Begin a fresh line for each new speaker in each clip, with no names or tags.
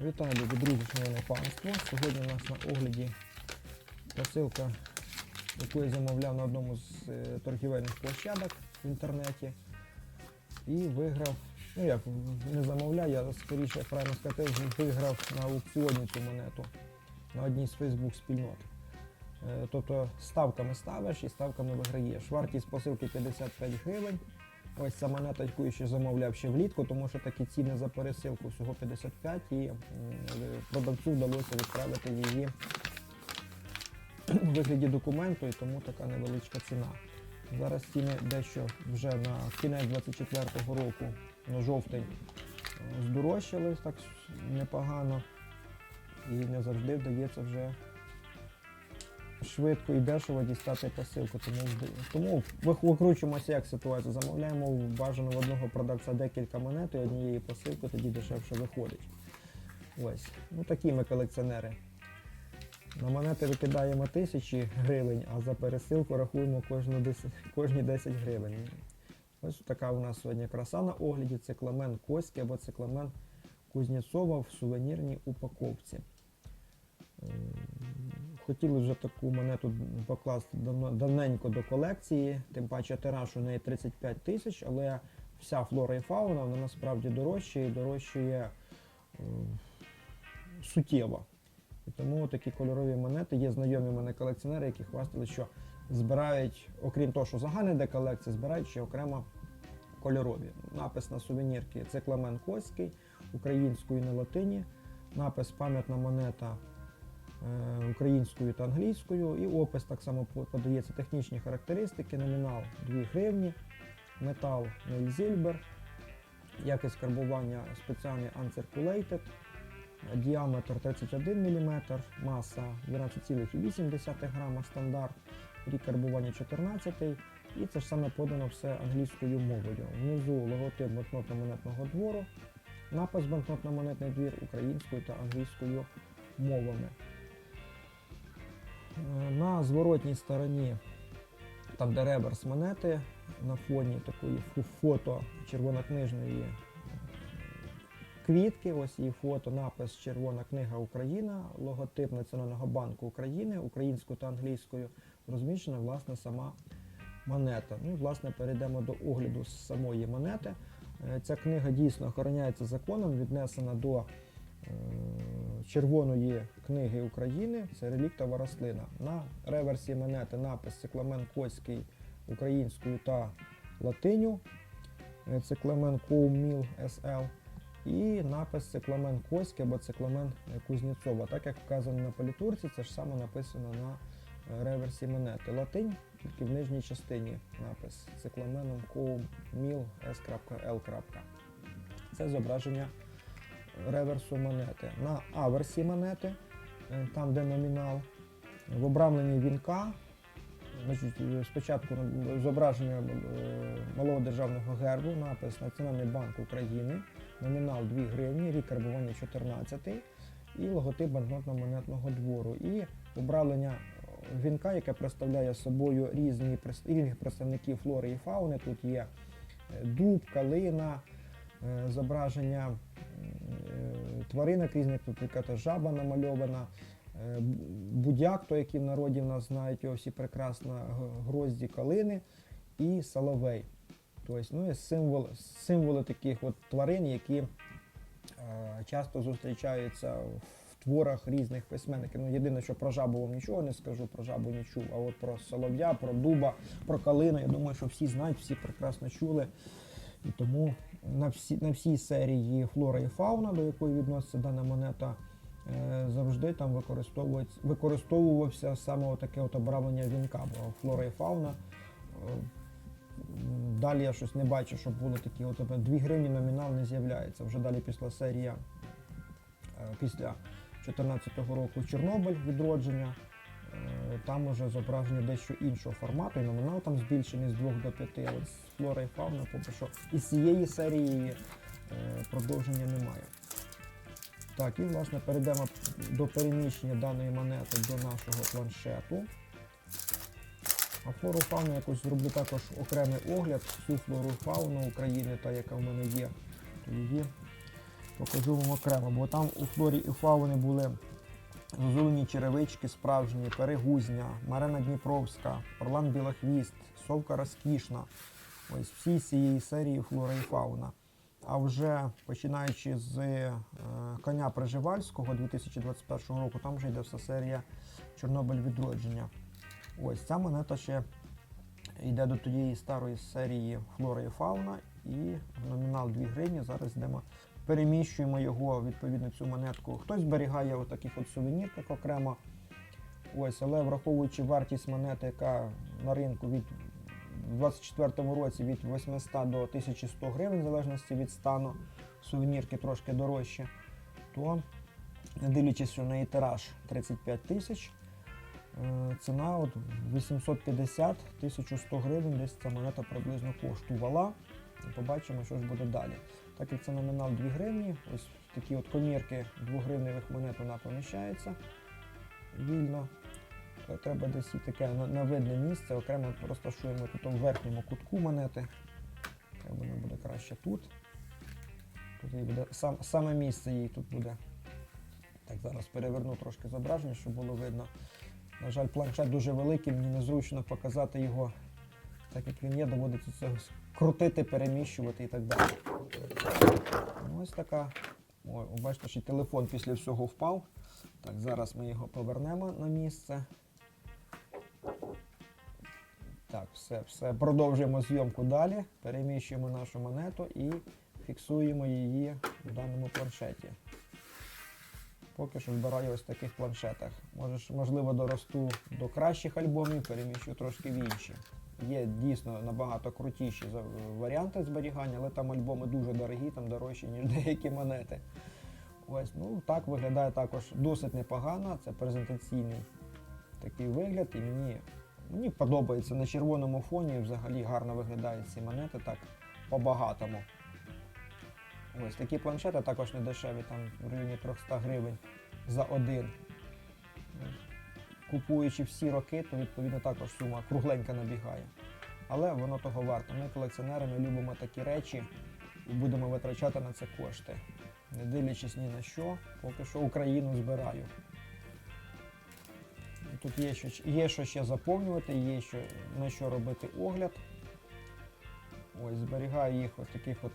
Вітаю, любі друзі, шановне панство. Сьогодні у нас на огляді посилка, яку я замовляв на одному з е, торгівельних площадок в інтернеті. І виграв, ну як, не замовляв, я скоріше правильно сказати, виграв на аукціоні цю монету на одній з Фейсбук спільнот. Е, Тобто ставками ставиш і ставками виграєш. Вартість посилки 55 гривень. Ось ця монета, яку ще замовляв ще влітку, тому що такі ціни за пересилку всього 55 і продавцю вдалося відправити її у вигляді документу, і тому така невеличка ціна. Зараз ціни дещо вже на кінець 24-го року, на жовтень, е, здорожчали так непогано. І не завжди вдається вже швидко і дешево дістати посилку. Тому, тому викручуємося як ситуацію. Замовляємо бажано в одного продавця декілька монет і однієї посилки, тоді дешевше виходить. Ось. Ну такі ми колекціонери. На монети викидаємо тисячі гривень, а за пересилку рахуємо кожну дес- кожні 10 гривень. Ось така у нас сьогодні краса на огляді. Цикламен Коський або цикламен Кузнєцова в сувенірній упаковці. Хотіли вже таку монету покласти давненько до колекції, тим паче тираж у неї 35 тисяч, але вся флора і фауна вона насправді дорожчає і дорожчає е, суттєво. І тому такі кольорові монети є знайомі мене колекціонери, які хвастали, що збирають, окрім того, що загальна йде колекція, збирають ще окремо кольорові. Напис на сувенірки цикламен Коський, українською на латині, напис пам'ятна монета українською та англійською, і опис так само подається технічні характеристики, номінал 2 гривні, метал 0 зільбер, якість карбування спеціальний uncirculated, діаметр 31 мм, маса 12,8 грама стандарт, рік карбування 14 і це ж саме подано все англійською мовою. Внизу логотип банкнотно-монетного двору, напис банкнотно-монетний двір українською та англійською мовами. На зворотній стороні, там де реверс монети, на фоні такої фото червонокнижної е, квітки, ось її фото, напис Червона книга Україна, логотип Національного банку України українською та англійською, розміщена власне сама монета. Ну і власне перейдемо до огляду самої монети. Е, Ця книга дійсно охороняється законом, віднесена до е, Червоної книги України. Це реліктова рослина. На реверсі монети напис Цикламен Коський українською та латиню. Е, Цикламен Коуміл СЛ. І напис Цикламен Коський або Цикламен Кузнєцова. Так як вказано на політурці, це ж саме написано на е, реверсі монети. Латинь, тільки в нижній частині напис цикламеном Коуміл S.L. Це зображення реверсу монети. На аверсі монети, е, там де номінал, в обрамленні вінка. Е, спочатку е, зображення е, малого державного гербу, напис Національний банк України, номінал 2 гривні, рік карбування 14 і логотип банкнотно-монетного двору. І обравлення е, вінка, яке представляє собою різні різних представників флори і фауни. Тут є е, дуб, калина, е, зображення е, тваринок різних, тут якась жаба намальована, е, будяк, той, який в народі в нас знають, його всі прекрасно, грозді калини і соловей. Тобто, ну, символ, символи таких от тварин, які е, часто зустрічаються в творах різних письменників. Ну, єдине, що про жабу вам нічого не скажу, про жабу не чув, а от про солов'я, про дуба, про калину, я думаю, що всі знають, всі прекрасно чули. І тому на, всі, на всій серії флора і фауна, до якої відноситься дана монета, е, завжди там використовується- використовувався саме таке от обрамлення вінка, бо флора і фауна. е, Далі я щось не бачу, щоб були такі, от 2 гривні номінал не з'являється. Вже далі після серія, е, після 2014 року Чорнобиль відродження. Там уже зображення дещо іншого формату, і номінал там збільшений з 2 до 5, але з флора і фауна поки що із цієї серії е, продовження немає. Так, і власне перейдемо до переміщення даної монети до нашого планшету. А флору фауну якось зроблю також окремий огляд. Всю флору фауну України, та яка в мене є, її покажу вам окремо, бо там у флорі і фауни були зозулені черевички справжні, перегузня, Марина Дніпровська, Орлан Білохвіст, Совка Розкішна. Ось всі цієї серії флора і фауна. А вже починаючи з е, коня Приживальського 2021 року, там вже йде вся серія Чорнобиль відродження. Ось ця монета ще йде до тієї старої серії Флора і Фауна і номінал 2 гривні. Зараз йдемо, переміщуємо його, відповідно, цю монетку. Хтось зберігає у таких от сувенірках окремо. Ось, але враховуючи вартість монети, яка на ринку від у 24 році від 800 до 1100 гривень, в залежності від стану, сувенірки трошки дорожче, то не дивлячись, в неї тираж 35 тисяч, е, ціна от 850 1100 гривень, десь ця монета приблизно коштувала. Побачимо, що ж буде далі. Так як це номінал 2 гривні, ось такі от комірки 2 гривневих монет вона поміщається вільно. Е, Треба десь і таке на, видне місце, окремо розташуємо тут у верхньому кутку монети. Треба вона буде краще тут. Тут їй буде сам, саме місце їй тут буде. Так, зараз переверну трошки зображення, щоб було видно. На жаль, планшет дуже великий, мені незручно показати його, так як він є, доводиться це крутити, переміщувати і так далі. Ну, Ось така. Ой, бачите, що телефон після всього впав. Так, зараз ми його повернемо на місце. Так, все, все. Продовжуємо зйомку далі. Переміщуємо нашу монету і фіксуємо її в даному планшеті. Поки що збираю ось в таких планшетах. Може, ж, можливо, доросту до кращих альбомів, переміщу трошки в інші. Є дійсно набагато крутіші варіанти зберігання, але там альбоми дуже дорогі, там дорожчі, ніж деякі монети. Ось, ну так виглядає також досить непогано. Це презентаційний такий вигляд, і мені, мені подобається на червоному фоні. Взагалі гарно виглядають ці монети так по-багатому. Ось такі планшети також не дешеві, там в районі 300 гривень за один. Купуючи всі роки, то відповідно також сума кругленька набігає. Але воно того варто. Ми колекціонери, ми любимо такі речі і будемо витрачати на це кошти. Не дивлячись ні на що, поки що Україну збираю. Тут є що, є що ще заповнювати, є що, на що робити огляд. Ось, зберігаю їх в таких от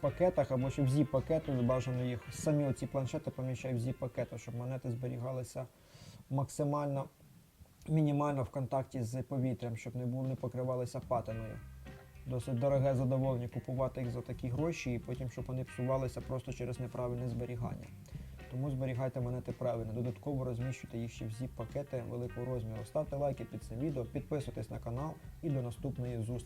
пакетах або ще в зіп-пакети, бажано їх самі оці планшети поміщаю в зіп-пакети, щоб монети зберігалися максимально мінімально в контакті з повітрям, щоб не, було, не покривалися патиною. Досить дороге задоволення купувати їх за такі гроші і потім, щоб вони псувалися просто через неправильне зберігання. Тому зберігайте монети правильно. Додатково розміщуйте їх ще в зіп-пакети великого розміру. Ставте лайки під цим відео, підписуйтесь на канал і до наступної зустрічі.